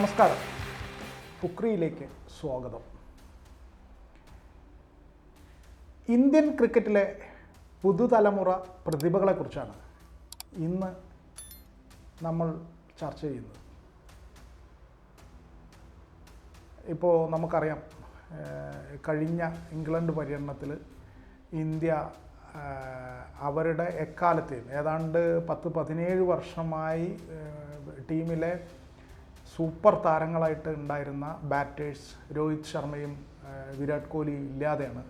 നമസ്കാരം. ഫുക്രിയിലേക്ക് സ്വാഗതം. ഇന്ത്യൻ ക്രിക്കറ്റിലെ പുതുതലമുറ പ്രതിഭകളെക്കുറിച്ചാണ് ഇന്ന് നമ്മൾ ചർച്ച ചെയ്യുന്നത്. ഇപ്പോൾ നമുക്കറിയാം കഴിഞ്ഞ ഇംഗ്ലണ്ട് പര്യടനത്തിൽ ഇന്ത്യ അവരുടെ എക്കാലത്തെയും ഏതാണ്ട് പത്ത് പതിനേഴ് വർഷമായി ടീമിലെ സൂപ്പർ താരങ്ങളായിട്ട് ഉണ്ടായിരുന്ന ബാറ്റേഴ്സ് രോഹിത് ശർമ്മയും വിരാട് കോഹ്ലിയും ഇല്ലാതെയാണ്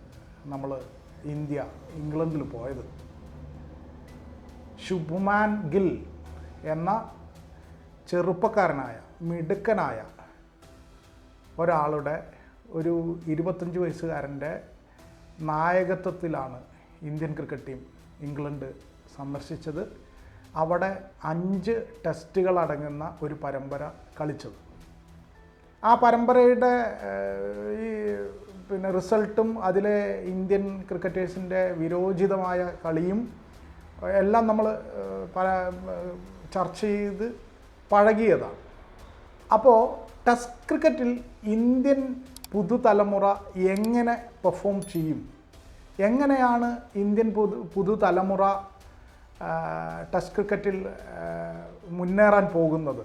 നമ്മൾ ഇന്ത്യ ഇംഗ്ലണ്ടിൽ പോയത്. ശുഭ്മാൻ ഗിൽ എന്ന ചെറുപ്പക്കാരനായ മിടുക്കനായ ഒരാളുടെ ഒരു ഇരുപത്തഞ്ച് വയസ്സുകാരന്റെ നായകത്വത്തിലാണ് ഇന്ത്യൻ ക്രിക്കറ്റ് ടീം ഇംഗ്ലണ്ട് സന്ദർശിച്ചത്. അവിടെ അഞ്ച് ടെസ്റ്റുകൾ അടങ്ങുന്ന ഒരു പരമ്പര കളിച്ചത്. ആ പരമ്പരയുടെ ഈ പിന്നെ റിസൾട്ടും അതിലെ ഇന്ത്യൻ ക്രിക്കറ്റേഴ്സിന്റെ വിരോചിതമായ കളിയും എല്ലാം നമ്മൾ പല ചർച്ച ചെയ്ത് പഴകിയതാണ്. അപ്പോൾ ടെസ്റ്റ് ക്രിക്കറ്റിൽ ഇന്ത്യൻ പുതുതലമുറ എങ്ങനെ പെർഫോം ചെയ്യും? എങ്ങനെയാണ് ഇന്ത്യൻ പുതു പുതുതലമുറ ടെസ്റ്റ് ക്രിക്കറ്റിൽ മുന്നേറാൻ പോകുന്നത്.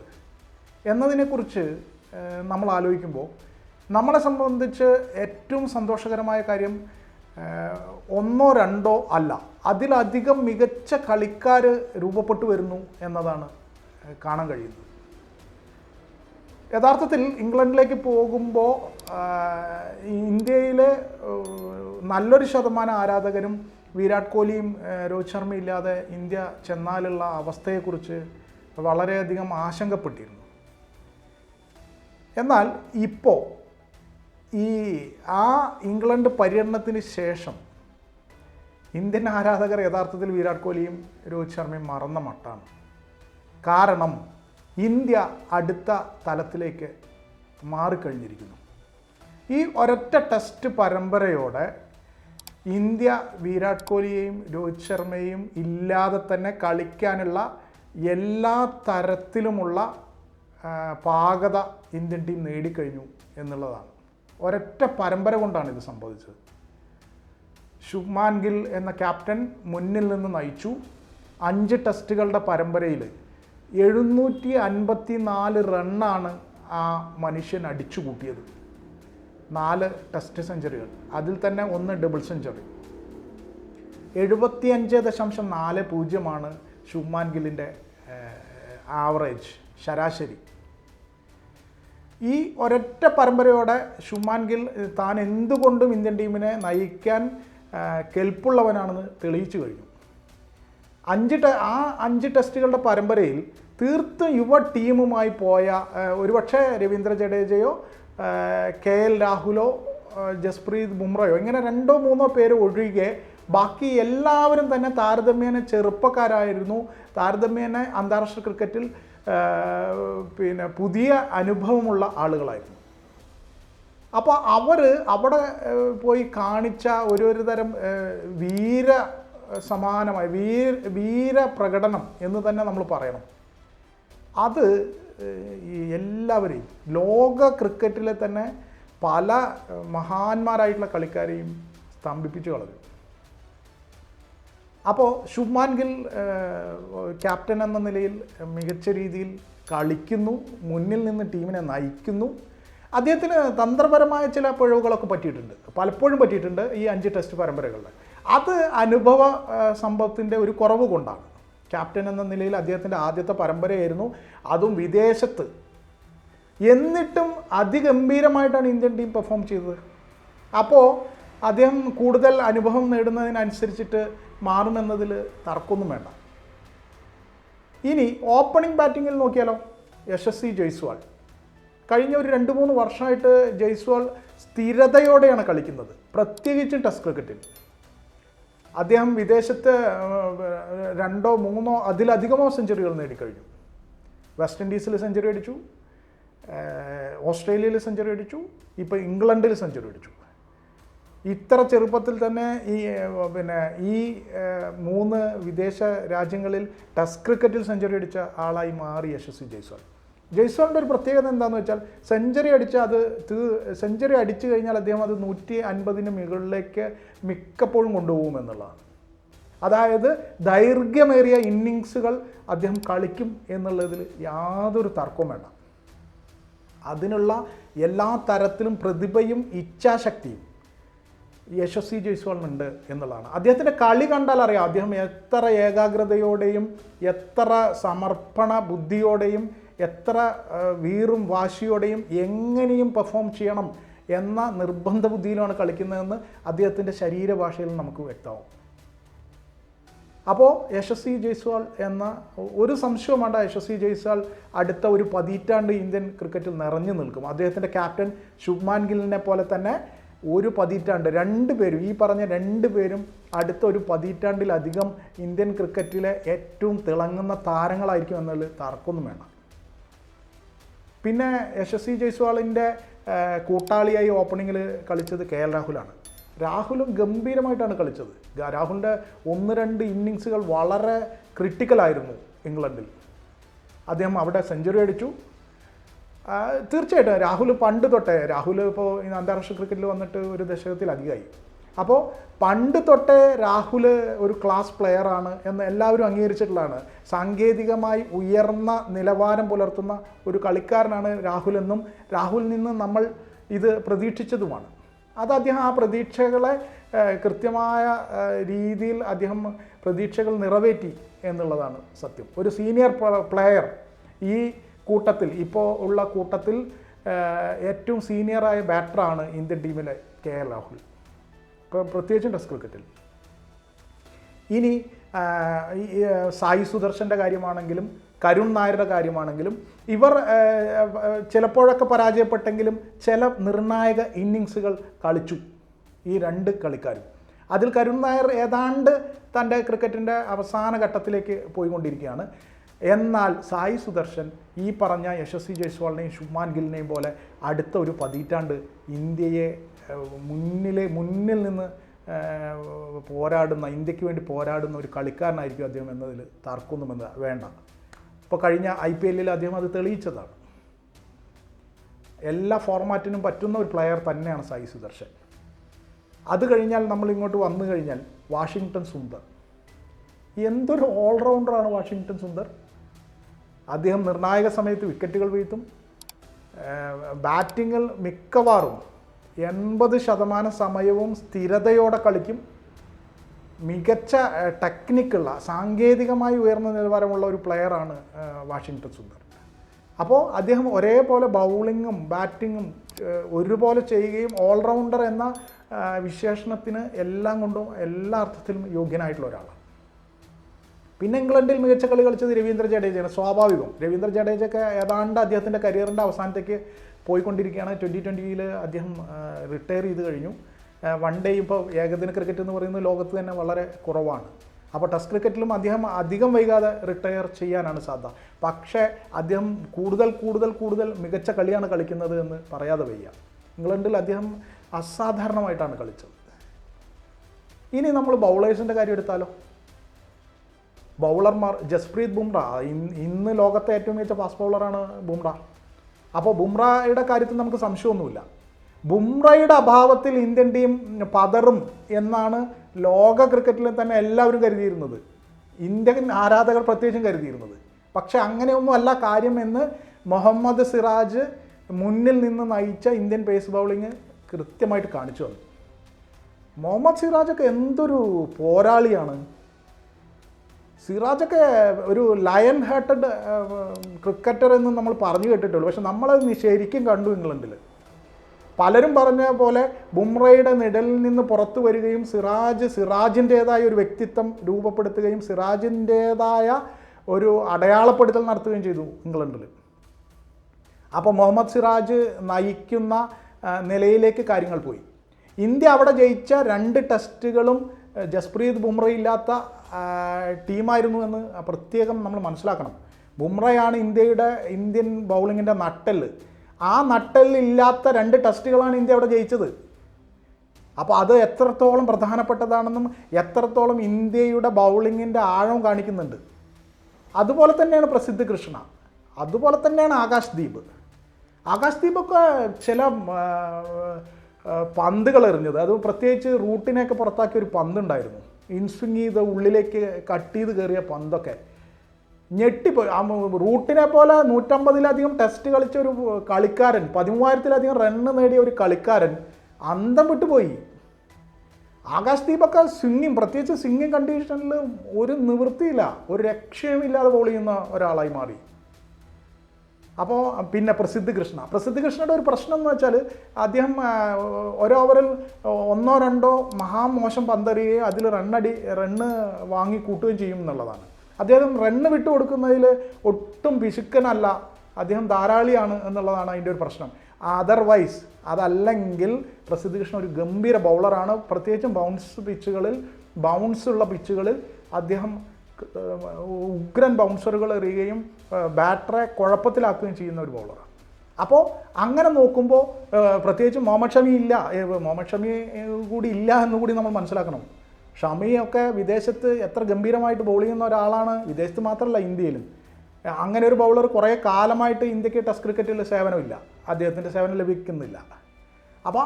എന്നതിനെക്കുറിച്ച് നമ്മൾ ആലോചിക്കുമ്പോൾ നമ്മളെ സംബന്ധിച്ച് ഏറ്റവും സന്തോഷകരമായ കാര്യം ഒന്നോ രണ്ടോ അല്ല അതിലധികം മികച്ച കളിക്കാർ രൂപപ്പെട്ടു വരുന്നു എന്നതാണ് കാണാൻ കഴിയുന്നത്. യഥാർത്ഥത്തിൽ ഇംഗ്ലണ്ടിലേക്ക് പോകുമ്പോൾ ഇന്ത്യയിലെ നല്ലൊരു ശതമാനം ആരാധകരും വിരാട് കോഹ്ലിയും രോഹിത് ശർമ്മ ഇല്ലാതെ ഇന്ത്യ ചെന്നാലുള്ള അവസ്ഥയെക്കുറിച്ച് വളരെയധികം ആശങ്കപ്പെട്ടിരുന്നു. എന്നാൽ ഇപ്പോൾ ഈ ആ ഇംഗ്ലണ്ട് പര്യടനത്തിന് ശേഷം ഇന്ത്യൻ ആരാധകർ യഥാർത്ഥത്തിൽ വിരാട് കോഹ്ലിയും രോഹിത് ശർമ്മയും മറന്ന മട്ടാണ്. കാരണം ഇന്ത്യ അടുത്ത തലത്തിലേക്ക് മാറിക്കഴിഞ്ഞിരിക്കുന്നു. ഈ ഒരൊറ്റ ടെസ്റ്റ് പരമ്പരയോടെ ഇന്ത്യ വിരാട് കോഹ്ലിയെയും രോഹിത് ശർമ്മയെയും ഇല്ലാതെ തന്നെ കളിക്കാനുള്ള എല്ലാ തരത്തിലുമുള്ള പാകത ഇന്ത്യൻ ടീം നേടിക്കഴിഞ്ഞു എന്നുള്ളതാണ്. ഒരൊറ്റ പരമ്പര കൊണ്ടാണ് ഇത് സംഭവിച്ചത്. ശുഭ്മാൻ ഗിൽ എന്ന ക്യാപ്റ്റൻ മുന്നിൽ നിന്ന് നയിച്ചു. അഞ്ച് ടെസ്റ്റുകളുടെ പരമ്പരയിൽ എഴുന്നൂറ്റി അൻപത്തി നാല് റണ്ണാണ് ആ മനുഷ്യൻ അടിച്ചു കൂട്ടിയത് നാല് ടെസ്റ്റ് സെഞ്ചുറികൾ. അതിൽ തന്നെ ഒന്ന് ഡബിൾ സെഞ്ചുറി എഴുപത്തിയഞ്ച് ദശാംശം നാല് പൂജ്യമാണ് ഷുമാൻ ഗില്ലിന്റെ ആവറേജ് ശരാശരി. ഈ ഒരൊറ്റ പരമ്പരയോടെ ഷുമാൻ ഗിൽ താൻ എന്തുകൊണ്ടും ഇന്ത്യൻ ടീമിനെ നയിക്കാൻ കെൽപ്പുള്ളവനാണെന്ന് തെളിയിച്ചു കഴിഞ്ഞു. അഞ്ച് ആ അഞ്ച് ടെസ്റ്റുകളുടെ പരമ്പരയിൽ തീർത്തും യുവ ടീമുമായി പോയ ഒരുപക്ഷേ രവീന്ദ്ര ജഡേജയോ കെ എൽ രാഹുലോ ജസ്പ്രീത് ബുംറയോ ഇങ്ങനെ രണ്ടോ മൂന്നോ പേര് ഒഴികെ ബാക്കി എല്ലാവരും തന്നെ താരതമ്യേന ചെറുപ്പക്കാരായിരുന്നു. താരതമ്യേന അന്താരാഷ്ട്ര ക്രിക്കറ്റിൽ പിന്നെ പുതിയ അനുഭവമുള്ള ആളുകളായിരുന്നു. അപ്പോൾ അവർ അവിടെ പോയി കാണിച്ച ഒരു ഒരു തരം വീര സമാനമായ വീര വീര പ്രകടനം എന്ന് തന്നെ നമ്മൾ പറയണം. അത് ഈ എല്ലാവരെയും ലോക ക്രിക്കറ്റിലെ തന്നെ പല മഹാന്മാരായിട്ടുള്ള കളിക്കാരെയും സ്തംഭിപ്പിച്ചു കളഞ്ഞു. അപ്പോൾ ശുഭ്മാൻ ഗിൽ ക്യാപ്റ്റൻ എന്ന നിലയിൽ മികച്ച രീതിയിൽ കളിക്കുന്നു മുന്നിൽ നിന്ന് ടീമിനെ നയിക്കുന്നു. അദ്ദേഹത്തിന് തന്ത്രപരമായ ചില പിഴവുകളൊക്കെ പറ്റിയിട്ടുണ്ട് പലപ്പോഴും പറ്റിയിട്ടുണ്ട് ഈ അഞ്ച് ടെസ്റ്റ് പരമ്പരകളിൽ അത് അനുഭവ സംഭവത്തിന്റെ ഒരു കുറവ് കൊണ്ടാണ്. ക്യാപ്റ്റൻ എന്ന നിലയിൽ അദ്ദേഹത്തിന്റെ ആദ്യത്തെ പരമ്പരയായിരുന്നു. അതും വിദേശത്ത്. എന്നിട്ടും അതിഗംഭീരമായിട്ടാണ് ഇന്ത്യൻ ടീം പെർഫോം ചെയ്തത്. അപ്പോൾ അദ്ദേഹം കൂടുതൽ അനുഭവം നേടുന്നതിനനുസരിച്ചിട്ട് മാറുമെന്നതിൽ തർക്കമൊന്നും വേണ്ട. ഇനി ഓപ്പണിംഗ് ബാറ്റിങ്ങിൽ നോക്കിയാലോ യശസ്വി ജയ്സ്വാൾ. കഴിഞ്ഞ ഒരു രണ്ട് മൂന്ന് വർഷമായിട്ട് ജയ്സ്വാൾ സ്ഥിരതയോടെയാണ് കളിക്കുന്നത്. പ്രത്യേകിച്ചും ടെസ്റ്റ് ക്രിക്കറ്റിൽ. അദ്ദേഹം വിദേശത്ത് രണ്ടോ മൂന്നോ അതിലധികമോ സെഞ്ചുറികൾ നേടിക്കഴിഞ്ഞു. വെസ്റ്റ് ഇൻഡീസിൽ സെഞ്ചുറി അടിച്ചു ഓസ്ട്രേലിയയിൽ സെഞ്ചുറി അടിച്ചു ഇപ്പോൾ ഇംഗ്ലണ്ടിൽ സെഞ്ചുറി അടിച്ചു. ഇത്ര ചെറുപ്പത്തിൽ തന്നെ ഈ പിന്നെ ഈ മൂന്ന് വിദേശ രാജ്യങ്ങളിൽ ടെസ്റ്റ് ക്രിക്കറ്റിൽ സെഞ്ചുറി അടിച്ച ആളായി മാറി യശസ്വി ജയ്സ്വാൾ. ജയ്സ്വാളിന്റെ ഒരു പ്രത്യേകത എന്താണെന്ന് വെച്ചാൽ സെഞ്ചുറി അടിച്ച് അത് തീ സെഞ്ചുറി അടിച്ചു കഴിഞ്ഞാൽ അദ്ദേഹം അത് നൂറ്റി അൻപതിന് മുകളിലേക്ക് മിക്കപ്പോഴും കൊണ്ടുപോകും എന്നുള്ളതാണ്. അതായത് ദൈർഘ്യമേറിയ ഇന്നിങ്സുകൾ അദ്ദേഹം കളിക്കും എന്നുള്ളതിൽ യാതൊരു തർക്കവും വേണ്ട. അതിനുള്ള എല്ലാ തരത്തിലും പ്രതിഭയും ഇച്ഛാശക്തിയും യശസ്വി ജയ്സ്വാളിനുണ്ട് എന്നുള്ളതാണ്. അദ്ദേഹത്തിന്റെ കളി കണ്ടാൽ അറിയാം. അദ്ദേഹം എത്ര ഏകാഗ്രതയോടെയും എത്ര സമർപ്പണ ബുദ്ധിയോടെയും എത്ര വീറും വാശിയോടെയും എങ്ങനെയും പെർഫോം ചെയ്യണം എന്ന നിർബന്ധ ബുദ്ധിയിലാണ് കളിക്കുന്നതെന്ന് അദ്ദേഹത്തിന്റെ ശരീരഭാഷയിൽ നമുക്ക് വ്യക്തമാവും. അപ്പോൾ യശസ്വി ജയ്സ്വാൾ എന്ന ഒരു സംശയവും വേണ്ട യശസ്വി ജയ്സ്വാൾ അടുത്ത ഒരു പതിറ്റാണ്ട് ഇന്ത്യൻ ക്രിക്കറ്റിൽ നിറഞ്ഞു നിൽക്കും. അദ്ദേഹത്തിന്റെ ക്യാപ്റ്റൻ ശുഭ്മാൻ ഗില്ലിനെ പോലെ തന്നെ ഒരു പതിറ്റാണ്ട് രണ്ട് പേരും ഈ പറഞ്ഞ രണ്ട് പേരും അടുത്ത ഒരു പതിറ്റാണ്ടിലധികം ഇന്ത്യൻ ക്രിക്കറ്റിലെ ഏറ്റവും തിളങ്ങുന്ന താരങ്ങളായിരിക്കും എന്നുള്ളത് തർക്കമൊന്നും വേണം പിന്നെ യശസ്വി ജയ്സ്വാളിന്റെ കൂട്ടാളിയായി ഓപ്പണിങ്ങിൽ കളിച്ചത് കെ എൽ രാഹുലാണ്. രാഹുലും ഗംഭീരമായിട്ടാണ് കളിച്ചത്. രാഹുലിന്റെ ഒന്ന് രണ്ട് ഇന്നിങ്സുകൾ വളരെ ക്രിട്ടിക്കലായിരുന്നു ഇംഗ്ലണ്ടിൽ. അദ്ദേഹം അവിടെ സെഞ്ചുറി അടിച്ചു. തീർച്ചയായിട്ടും രാഹുൽ പണ്ട് തൊട്ടേ രാഹുൽ ഇപ്പോൾ അന്താരാഷ്ട്ര ക്രിക്കറ്റിൽ വന്നിട്ട് ഒരു ദശകത്തിലധികമായി. അപ്പോൾ പണ്ട് തൊട്ടേ രാഹുൽ ഒരു ക്ലാസ് പ്ലെയറാണ് എന്ന് എല്ലാവരും അംഗീകരിച്ചിട്ടുള്ളതാണ്. സാങ്കേതികമായി ഉയർന്ന നിലവാരം പുലർത്തുന്ന ഒരു കളിക്കാരനാണ് രാഹുൽ എന്നും രാഹുലിൽ നിന്ന് നമ്മൾ ഇത് പ്രതീക്ഷിച്ചതുമാണ്. അത് അദ്ദേഹം ആ പ്രതീക്ഷകളെ കൃത്യമായ രീതിയിൽ അദ്ദേഹം പ്രതീക്ഷകൾ നിറവേറ്റി എന്നുള്ളതാണ് സത്യം. ഒരു സീനിയർ പ്ലെയർ ഈ കൂട്ടത്തിൽ ഇപ്പോൾ ഉള്ള കൂട്ടത്തിൽ ഏറ്റവും സീനിയറായ ബാറ്ററാണ് ഇന്ത്യൻ ടീമിലെ കെ എൽ രാഹുൽ. പ്രത്യേകിച്ചും ടെസ്റ്റ് ക്രിക്കറ്റിൽ. ഇനി സായി സുദർശന്റെ കാര്യമാണെങ്കിലും കരുൺ നായരുടെ കാര്യമാണെങ്കിലും ഇവർ ചിലപ്പോഴൊക്കെ പരാജയപ്പെട്ടെങ്കിലും ചില നിർണായക ഇന്നിങ്സുകൾ കളിച്ചു ഈ രണ്ട് കളിക്കാരും. അതിൽ കരുൺ നായർ ഏതാണ്ട് തന്റെ ക്രിക്കറ്റിന്റെ അവസാന ഘട്ടത്തിലേക്ക് പോയിക്കൊണ്ടിരിക്കുകയാണ്. എന്നാൽ സായി സുദർശൻ ഈ പറഞ്ഞ യശസ്വി ജയ്സ്വാളിനെയും ശുഭ്മാൻ ഗില്ലിനെയും പോലെ അടുത്ത ഒരു പതിറ്റാണ്ട് ഇന്ത്യയെ മുന്നിലെ മുന്നിൽ നിന്ന് പോരാടുന്ന ഇന്ത്യയ്ക്ക് വേണ്ടി പോരാടുന്ന ഒരു കളിക്കാരനായിരിക്കും അദ്ദേഹം എന്നതിൽ തർക്കമൊന്നുമെന്ന് വേണ്ട. ഇപ്പോൾ കഴിഞ്ഞ ഐ പി എല്ലിൽ അദ്ദേഹം അത് തെളിയിച്ചതാണ്. എല്ലാ ഫോർമാറ്റിനും പറ്റുന്ന ഒരു പ്ലെയർ തന്നെയാണ് സായി സുദർശൻ. അത് കഴിഞ്ഞാൽ നമ്മൾ ഇങ്ങോട്ട് വന്നു കഴിഞ്ഞാൽ വാഷിങ്ടൺ സുന്ദർ. എന്തൊരു ഓൾറൗണ്ടറാണ് വാഷിങ്ടൺ സുന്ദർ? അദ്ദേഹം നിർണായക സമയത്ത് വിക്കറ്റുകൾ വീഴ്ത്തും. ബാറ്റിങ്ങിൽ മിക്കവാറും എൺപത് ശതമാനം സമയവും സ്ഥിരതയോടെ കളിക്കും. മികച്ച ടെക്നിക്കുള്ള സാങ്കേതികമായി ഉയർന്ന നിലവാരമുള്ള ഒരു പ്ലെയറാണ് വാഷിങ്ടൺ സുന്ദർ. അപ്പോൾ അദ്ദേഹം ഒരേപോലെ ബൗളിങ്ങും ബാറ്റിങ്ങും ഒരുപോലെ ചെയ്യുകയും ഓൾറൗണ്ടർ എന്ന വിശേഷണത്തിന് എല്ലാം കൊണ്ടും എല്ലാ അർത്ഥത്തിലും യോഗ്യനായിട്ടുള്ള ഒരാളാണ്. പിന്നെ ഇംഗ്ലണ്ടിൽ മികച്ച കളി കളിച്ചത് രവീന്ദ്ര ജഡേജയാണ്. സ്വാഭാവികം. രവീന്ദ്ര ജഡേജയൊക്കെ ഏതാണ്ട് അദ്ദേഹത്തിന്റെ കരിയറിന്റെ അവസാനത്തേക്ക് പോയിക്കൊണ്ടിരിക്കുകയാണ്. ട്വന്റി ട്വന്റിയിൽ അദ്ദേഹം റിട്ടയർ ചെയ്ത് കഴിഞ്ഞു. വൺ ഡേ ഇപ്പോൾ ഏകദിന ക്രിക്കറ്റ് എന്ന് പറയുന്നത് ലോകത്ത് തന്നെ വളരെ കുറവാണ്. അപ്പോൾ ടെസ്റ്റ് ക്രിക്കറ്റിലും അദ്ദേഹം അധികം വൈകാതെ റിട്ടയർ ചെയ്യാനാണ് സാധ്യത. പക്ഷേ അദ്ദേഹം കൂടുതൽ കൂടുതൽ കൂടുതൽ മികച്ച കളിയാണ് കളിക്കുന്നത് എന്ന് പറയാതെ വയ്യ. ഇംഗ്ലണ്ടിൽ അദ്ദേഹം അസാധാരണമായിട്ടാണ് കളിച്ചത്. ഇനി നമ്മൾ ബൗളേഴ്സിന്റെ കാര്യം എടുത്താലോ? ബൗളർമാർ ജസ്പ്രീത് ബുംറ ഇന്ന് ലോകത്തെ ഏറ്റവും മികച്ച ഫാസ്റ്റ് ബൗളറാണ് ബുംറ. അപ്പോൾ ബുംറയുടെ കാര്യത്തിൽ നമുക്ക് സംശയമൊന്നുമില്ല. ബുംറയുടെ അഭാവത്തിൽ ഇന്ത്യൻ ടീം പതറും എന്നാണ് ലോക ക്രിക്കറ്റിൽ തന്നെ എല്ലാവരും കരുതിയിരുന്നത്. ഇന്ത്യൻ ആരാധകർ പ്രത്യേകിച്ചും കരുതിയിരുന്നത്. പക്ഷേ അങ്ങനെയൊന്നും അല്ല കാര്യം എന്ന് മുഹമ്മദ് സിറാജ് മുന്നിൽ നിന്ന് നയിച്ച ഇന്ത്യൻ പേസ് ബൗളിങ് കൃത്യമായിട്ട് കാണിച്ചു തന്നു. മുഹമ്മദ് സിറാജൊക്കെ എന്തൊരു പോരാളിയാണ്. സിറാജൊക്കെ ഒരു ലയൺ ഹാർട്ടഡ് ക്രിക്കറ്റർ എന്ന് നമ്മൾ പറഞ്ഞു കേട്ടിട്ടുള്ളൂ. പക്ഷെ നമ്മളത് ശരിക്കും കണ്ടു ഇംഗ്ലണ്ടിൽ. പലരും പറഞ്ഞ പോലെ ബുംറയുടെ നിഴലിൽ നിന്ന് പുറത്തു വരികയും സിറാജ് സിറാജിന്റേതായ ഒരു വ്യക്തിത്വം രൂപപ്പെടുത്തുകയും സിറാജിന്റേതായ ഒരു അടയാളപ്പെടുത്തൽ നടത്തുകയും ചെയ്തു ഇംഗ്ലണ്ടിൽ. അപ്പോൾ മുഹമ്മദ് സിറാജ് നയിക്കുന്ന നിലയിലേക്ക് കാര്യങ്ങൾ പോയി. ഇന്ത്യ അവിടെ ജയിച്ച രണ്ട് ടെസ്റ്റുകളും ജസ്പ്രീത് ബുംറ ഇല്ലാത്ത ടീമായിരുന്നു എന്ന് പ്രത്യേകം നമ്മൾ മനസ്സിലാക്കണം. ബുംറയാണ് ഇന്ത്യയുടെ ഇന്ത്യൻ ബൗളിങ്ങിന്റെ നട്ടെല്ല്. ആ നട്ടെല്ലില്ലാത്ത രണ്ട് ടെസ്റ്റുകളാണ് ഇന്ത്യ അവിടെ ജയിച്ചത്. അപ്പോൾ അത് എത്രത്തോളം പ്രധാനപ്പെട്ടതാണെന്നും എത്രത്തോളം ഇന്ത്യയുടെ ബൗളിങ്ങിന്റെ ആഴം കാണിക്കുന്നുണ്ട്. അതുപോലെ തന്നെയാണ് പ്രസിദ്ധ കൃഷ്ണ. അതുപോലെ തന്നെയാണ് ആകാശ് ദീപ്. ആകാശ് ദീപൊക്കെ ചില പന്തുകൾ എറിഞ്ഞത്. അത് പ്രത്യേകിച്ച് റൂട്ടിനെയൊക്കെ പുറത്താക്കിയ ഒരു പന്തുണ്ടായിരുന്നു. ഇൻസ്വിങ് ചെയ്ത് ഉള്ളിലേക്ക് കട്ട് ചെയ്ത് കയറിയ പന്തൊക്കെ. ഞെട്ടിപ്പോയി. റൂട്ടിനെ പോലെ നൂറ്റമ്പതിലധികം ടെസ്റ്റ് കളിച്ച ഒരു കളിക്കാരൻ പതിമൂവായിരത്തിലധികം റണ്ണ് നേടിയ ഒരു കളിക്കാരൻ അന്തം വിട്ടുപോയി. ആകാശ് ദീപൊക്കെ സ്വിങ്ങിങ് പ്രത്യേകിച്ച് സ്വിങ്ങിങ് കണ്ടീഷനിൽ ഒരു നിവൃത്തിയില്ല. ഒരു രക്ഷയുമില്ലാതെ ബോൾ ചെയ്യുന്ന ഒരാളായി മാറി. അപ്പോൾ പിന്നെ പ്രസിദ്ധ് കൃഷ്ണ. പ്രസിദ്ധ് കൃഷ്ണയുടെ ഒരു പ്രശ്നം എന്ന് വെച്ചാൽ അദ്ദേഹം ഒരു ഓവറിൽ ഒന്നോ രണ്ടോ മഹാമോശം പന്തെറിയുകയും അതിൽ റണ്ണടി റണ്ണ് വാങ്ങി കൂട്ടുകയും ചെയ്യും എന്നുള്ളതാണ്. അദ്ദേഹം റണ്ണ് വിട്ടു കൊടുക്കുന്നതിൽ ഒട്ടും പിശുക്കനല്ല അദ്ദേഹം ധാരാളിയാണ് എന്നുള്ളതാണ് അതിന്റെ ഒരു പ്രശ്നം. അതർവൈസ് അതല്ലെങ്കിൽ പ്രസിദ്ധ് കൃഷ്ണ ഒരു ഗംഭീര ബൗളറാണ് പ്രത്യേകിച്ചും ബൗൺസ് പിച്ചുകളിൽ ബൗൺസ് ഉള്ള പിച്ചുകളിൽ അദ്ദേഹം ഉഗ്രൻ ബൗൺസറുകൾ എറിയുകയും ബാറ്ററെ കുഴപ്പത്തിലാക്കുകയും ചെയ്യുന്ന ഒരു ബൗളറാണ് അപ്പോൾ അങ്ങനെ നോക്കുമ്പോൾ പ്രത്യേകിച്ച് മുഹമ്മദ് ഷമി ഇല്ല. മുഹമ്മദ് ഷമി കൂടി ഇല്ല എന്ന് കൂടി നമ്മൾ മനസ്സിലാക്കണം. ഷമിയൊക്കെ വിദേശത്ത് എത്ര ഗംഭീരമായിട്ട് ബോൾ ചെയ്യുന്ന ഒരാളാണ് വിദേശത്ത് മാത്രമല്ല ഇന്ത്യയിലും. അങ്ങനെ ഒരു ബൗളർ കുറേ കാലമായിട്ട് ഇന്ത്യയ്ക്ക് ടെസ്റ്റ് ക്രിക്കറ്റിൽ സേവനമില്ല അദ്ദേഹത്തിന്റെ സേവനം ലഭിക്കുന്നില്ല. അപ്പോൾ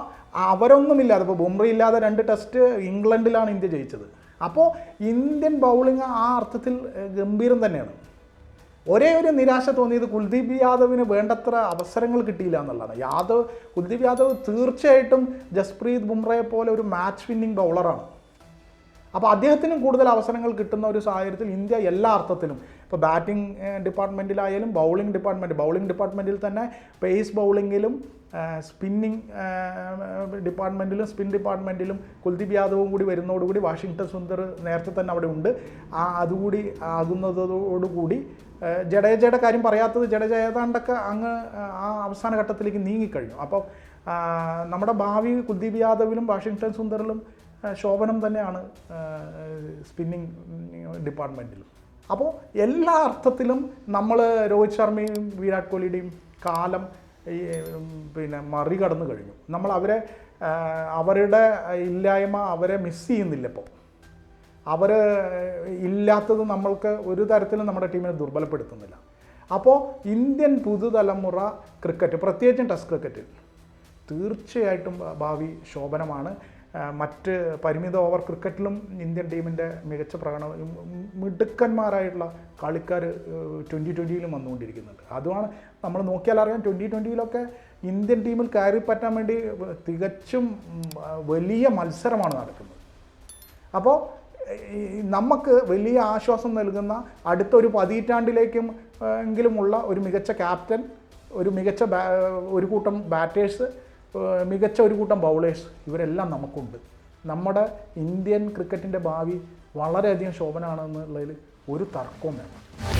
അവരൊന്നുമില്ലാതെ ഇപ്പോൾ ബുംറി ഇല്ലാതെ രണ്ട് ടെസ്റ്റ് ഇംഗ്ലണ്ടിലാണ് ഇന്ത്യ ജയിച്ചത്. അപ്പോൾ ഇന്ത്യൻ ബൗളിംഗ് ആ അർത്ഥത്തിൽ ഗംഭീരം തന്നെയാണ്. ഒരേ ഒരു നിരാശ തോന്നിയത് കുൽദീപ് യാദവിന് വേണ്ടത്ര അവസരങ്ങൾ കിട്ടിയില്ല എന്നുള്ളതാണ്. യാദവ് കുൽദീപ് യാദവ് തീർച്ചയായിട്ടും ജസ്പ്രീത് ബുംറയെ പോലെ ഒരു മാച്ച് വിന്നിംഗ് ബൗളറാണ് അപ്പോൾ അദ്ദേഹത്തിനും കൂടുതൽ അവസരങ്ങൾ കിട്ടുന്ന ഒരു സാഹചര്യത്തിൽ ഇന്ത്യ എല്ലാ അർത്ഥത്തിലും ഇപ്പോൾ ബാറ്റിംഗ് ഡിപ്പാർട്ട്മെന്റിലായാലും ബൗളിംഗ് ഡിപ്പാർട്ട്മെന്റ് ബൗളിംഗ് ഡിപ്പാർട്ട്മെന്റിൽ തന്നെ പേസ് ബൗളിങ്ങിലും സ്പിന്നിങ് ഡിപ്പാർട്ട്മെന്റിലും സ്പിൻ ഡിപ്പാർട്ട്മെന്റിലും കുൽദീപ് യാദവും കൂടി വരുന്നതോടുകൂടി വാഷിങ്ടൺ സുന്ദർ നേരത്തെ തന്നെ അവിടെ ഉണ്ട്. ആ അതുകൂടി ആകുന്നതോടുകൂടി ജഡേജയുടെ കാര്യം പറയാത്തത് ജഡേജ ഏതാണ്ടൊക്കെ അങ്ങ് ആ അവസാന ഘട്ടത്തിലേക്ക് നീങ്ങിക്കഴിഞ്ഞു. അപ്പോൾ നമ്മുടെ ഭാവി കുൽദീപ് യാദവിലും വാഷിങ്ടൺ സുന്ദറിലും ശോഭനം തന്നെയാണ് സ്പിന്നിങ് ഡിപ്പാർട്ട്മെന്റിലും അപ്പോൾ എല്ലാ അർത്ഥത്തിലും നമ്മൾ രോഹിത് ശർമ്മയും വിരാട് കോഹ്ലിയുടെയും കാലം പിന്നെ മറികടന്നു കഴിഞ്ഞു. നമ്മൾ അവരെ അവരുടെ ഇല്ലായ്മ അവരെ മിസ് ചെയ്യുന്നില്ല ഇപ്പോൾ അവർ ഇല്ലാത്തത് നമ്മൾക്ക് ഒരു തരത്തിലും നമ്മുടെ ടീമിനെ ദുർബലപ്പെടുത്തുന്നില്ല. അപ്പോൾ ഇന്ത്യൻ പുതുതലമുറ ക്രിക്കറ്റ് പ്രത്യേകിച്ചും ടെസ്റ്റ് ക്രിക്കറ്റിൽ തീർച്ചയായിട്ടും ഭാവി ശോഭനമാണ്. മറ്റ് പരിമിത ഓവർ ക്രിക്കറ്റിലും ഇന്ത്യൻ ടീമിന്റെ മികച്ച പ്രകടനം മിടുക്കന്മാരായിട്ടുള്ള കളിക്കാർ ട്വന്റി ട്വന്റിയിലും വന്നുകൊണ്ടിരിക്കുന്നുണ്ട്. അതുമാണ് നമ്മൾ നോക്കിയാൽ അറിയാം ട്വന്റി ട്വന്റിയിലൊക്കെ ഇന്ത്യൻ ടീമിൽ കയറി പറ്റാൻ വേണ്ടി തികച്ചും വലിയ മത്സരമാണ് നടക്കുന്നത്. അപ്പോൾ നമുക്ക് വലിയ ആശ്വാസം നൽകുന്ന അടുത്ത ഒരു പതിറ്റാണ്ടിലേക്കും എങ്കിലുമുള്ള ഒരു മികച്ച ക്യാപ്റ്റൻ ഒരു മികച്ച ഒരു കൂട്ടം ബാറ്റേഴ്സ് മികച്ച ഒരു കൂട്ടം ബൗളേഴ്സ് ഇവരെല്ലാം നമുക്കുണ്ട്. നമ്മുടെ ഇന്ത്യൻ ക്രിക്കറ്റിന്റെ ഭാവി വളരെയധികം ശോഭനമാണെന്നുള്ളതിൽ ഒരു തർക്കവും വേണം